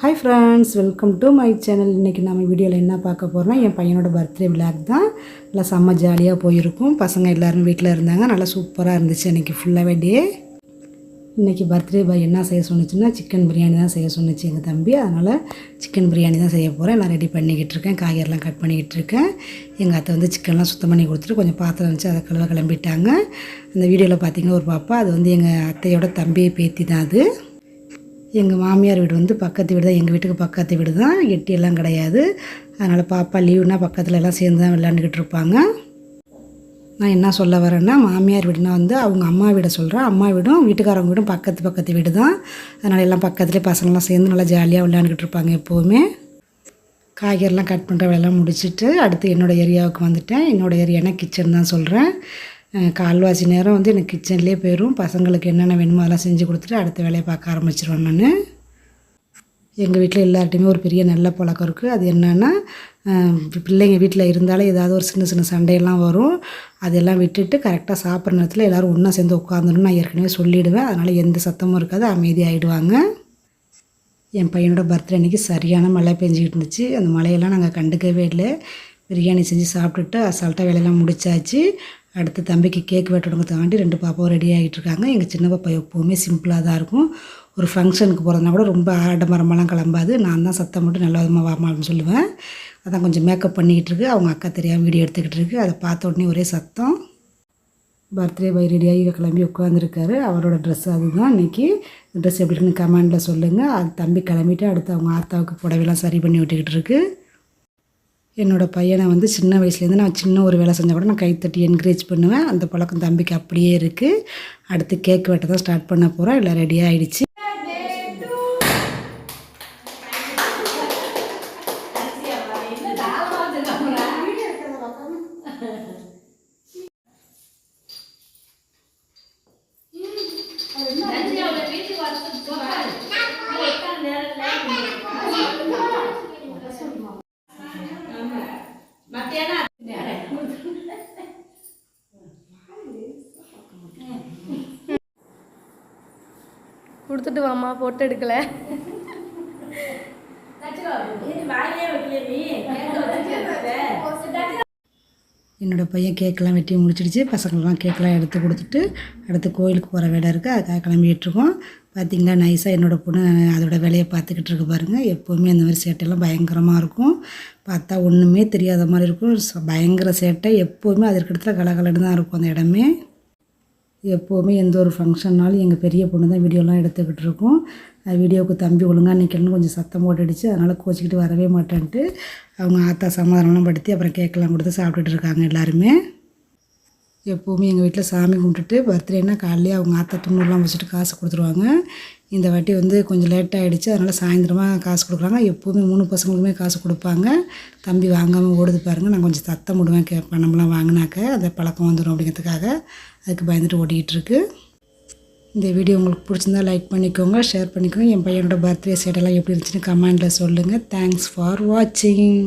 Hi friends welcome to my channel இன்றைக்கி நம்ம வீடியோவில் என்ன பார்க்க போகிறோம்னா என் பையனோட பர்த்டே விளாக் தான். நல்லா செம்ம ஜாலியாக போயிருக்கும். பசங்க எல்லோரும் வீட்டில் இருந்தாங்க. நல்லா சூப்பராக இருந்துச்சு இன்றைக்கி ஃபுல்லாகவே டே இன்றைக்கி பர்த்டே பாய் என்ன செய்ய சொன்னுச்சுன்னா சிக்கன் பிரியாணி தான் செய்ய சொன்னுச்சு எங்கள் தம்பி. அதனால் சிக்கன் பிரியாணி தான் செய்ய போகிறேன் நான் ரெடி பண்ணிக்கிட்டு இருக்கேன். காய்கறிலாம் கட் பண்ணிக்கிட்டு இருக்கேன். எங்கள் அத்தை வந்து சிக்கன்லாம் சுத்தம் பண்ணி கொடுத்துட்டு கொஞ்சம் பாத்திரம் வச்சு அதை கழுவ கிளம்பிட்டாங்க. அந்த வீடியோவில் பார்த்திங்கன்னா ஒரு பாப்பா அது வந்து எங்கள் அத்தையோட தம்பி பேத்தி தான் அது. எங்கள் மாமியார் வீடு வந்து பக்கத்து வீடு தான் எங்கள் வீட்டுக்கு பக்கத்து வீடு தான். எட்டியெல்லாம் கிடையாது. அதனால் பாப்பா லீவுனா பக்கத்தில் எல்லாம் சேர்ந்து தான் விளையாண்டுக்கிட்டு இருப்பாங்க. நான் என்ன சொல்ல வரேன்னா மாமியார் வீடுனா வந்து அவங்க அம்மா வீடை சொல்கிறேன் அம்மா வீடும் வீட்டுக்காரவங்க வீடும் பக்கத்து பக்கத்து வீடு தான். அதனால் எல்லாம் பக்கத்துலேயே பசங்களாம் சேர்ந்து நல்லா ஜாலியாக விளையாண்டுக்கிட்டு இருப்பாங்க எப்போவுமே. காய்கறிலாம் கட் பண்ணுற வேலைலாம் முடிச்சுட்டு அடுத்து என்னோடய ஏரியாவுக்கு வந்துட்டேன். என்னோடய ஏரியானா கிச்சன் தான் சொல்கிறேன் கால்வாசி நேரம் வந்து எனக்கு கிச்சன்லேயே போயிடும் பசங்களுக்கு என்னென்ன வேணுமோ அதெல்லாம் செஞ்சு கொடுத்துட்டு அடுத்த வேலையை பார்க்க ஆரம்பிச்சிருவேன் நான். எங்கள் வீட்டில் எல்லார்ட்டையுமே ஒரு பெரிய நல்ல பழக்கம் இருக்குது அது என்னென்னா பிள்ளைங்க வீட்டில் இருந்தாலே ஏதாவது ஒரு சின்ன சின்ன சண்டையெல்லாம் வரும். அதெல்லாம் விட்டுட்டு கரெக்டாக சாப்பிட்ற நேரத்தில் எல்லோரும் ஒன்றா சேர்ந்து உட்காந்துருன்னு நான் ஏற்கனவே சொல்லிவிடுவேன் அதனால் எந்த சத்தமும் இருக்காது அமைதியாகிடுவாங்க என் பையனோட பர்த்டே அன்றைக்கி சரியான மழை பெஞ்சிக்கிட்டு இருந்துச்சு. அந்த மழையெல்லாம் நாங்கள் கண்டுக்கவே இல்லை. பிரியாணி செஞ்சு சாப்பிட்டுட்டு அசால்ட்டாக வேலையெல்லாம் முடிச்சாச்சு. அடுத்து தம்பிக்கு கேக் வெட்டணுங்கிறதுக்காண்டி ரெண்டு பாப்பாவும் ரெடி ஆகிட்டு இருக்காங்க எங்கள் சின்ன பாப்பா எப்போவுமே சிம்பிளாக தான் இருக்கும். ஒரு ஃபங்க்ஷனுக்கு போகிறதுனா கூட ரொம்ப ஆடம்பரமெல்லாம் கிளம்பாது. நான் தான் சத்தம் மட்டும் நல்ல விதமாக வாமான்னு சொல்லுவேன். அதான் கொஞ்சம் மேக்கப் பண்ணிக்கிட்டு இருக்கு. அவங்க அக்கா தெரியாமல் வீடியோ எடுத்துக்கிட்டு இருக்கு. அதை பார்த்த உடனே ஒரே சத்தம். பர்த்டே பை ரெடியாகி கிளம்பி உட்காந்துருக்காரு அவரோட ட்ரெஸ் அதுதான். இன்றைக்கி ட்ரெஸ் எப்படி இருக்குன்னு கமெண்டில் சொல்லுங்கள் அது தம்பி கிளம்பிட்டு அடுத்து அவங்க ஆத்தாவுக்கு புடவைலாம் சரி பண்ணி விட்டுக்கிட்டு இருக்குது என்னோடய பையனை வந்து சின்ன வயசுலேருந்து நான் சின்ன ஒரு வேலை செஞ்சால் கூட நான் கைத்தட்டி என்கரேஜ் பண்ணுவேன். அந்த பழக்கம் தம்பிக்கு அப்படியே இருக்குது அடுத்து கேக் வெட்ட தான் ஸ்டார்ட் பண்ண போகிறோம் எல்லாம் ரெடியாக ஆகிடுச்சு கொடுத்துட்டு வாம்மா போட்டு எடுக்கல. என்னோடய பையன் கேக்கெலாம் வெட்டி முடிச்சிடுச்சு. பசங்களெலாம் கேக்கெலாம் எடுத்து கொடுத்துட்டு அடுத்து கோயிலுக்கு போகிற வேலை இருக்குது அதுக்காக கிளம்பிகிட்ருக்கோம் பார்த்திங்கன்னா நைஸாக என்னோடய பொண்ணு அதோட வேலையை பார்த்துக்கிட்டு இருக்கு பாருங்கள் எப்போவுமே அந்த மாதிரி சேட்டையெல்லாம் பயங்கரமாக இருக்கும். பார்த்தா ஒன்றுமே தெரியாத மாதிரி இருக்கும். ச- பயங்கர சேட்டை. எப்போவுமே அதற்கு இடத்துல கலகலன்னு தான் இருக்கும் அந்த இடமே. எப்போவுமே எந்த ஒரு ஃபங்க்ஷன்னாலும் எங்கள் பெரிய பொண்ணு தான் வீடியோலாம் எடுத்துக்கிட்டு இருக்கோம். வீடியோவுக்கு தம்பி ஒழுங்காக நிற்கணும்னு கொஞ்சம் சத்தம் போட்டுடுச்சு. அதனால் கோச்சிக்கிட்டு வரவே மாட்டேன்ட்டு அவங்க ஆத்தா சமாதானம்லாம் படுத்தி அப்புறம் கேக்கெல்லாம் கொடுத்து சாப்பிட்டுட்டு இருக்காங்க எல்லாருமே. எப்போவுமே எங்கள் வீட்டில் சாமி கும்பிட்டுட்டு பர்த்டேனா காலையிலே அவங்க ஆத்தா துண்ணூறுலாம் வச்சுட்டு காசு கொடுத்துருவாங்க. இந்த வாட்டி வந்து கொஞ்சம் லேட்டாக ஆகிடுச்சு அதனால் சாயந்தரமாக காசு கொடுக்குறாங்க எப்போவுமே மூணு பசங்களுக்குமே காசு கொடுப்பாங்க. தம்பி வாங்காமல் ஓடுது பாருங்கள் நான் கொஞ்சம் சத்தம் விடுவேன் கே பணம்லாம் வாங்கினாக்க அந்த பழக்கம் வந்துடும் அப்படிங்கிறதுக்காக அதுக்கு பயந்துட்டு ஓடிக்கிட்டுருக்கு இந்த வீடியோ உங்களுக்கு பிடிச்சிருந்தா லைக் பண்ணிக்கோங்க ஷேர் பண்ணிக்கோங்க. என் பையனோட பர்த்டே சேட்டெல்லாம் எப்படி இருந்துச்சுன்னு கமெண்டில் சொல்லுங்கள் தேங்க்ஸ் ஃபார் வாட்சிங்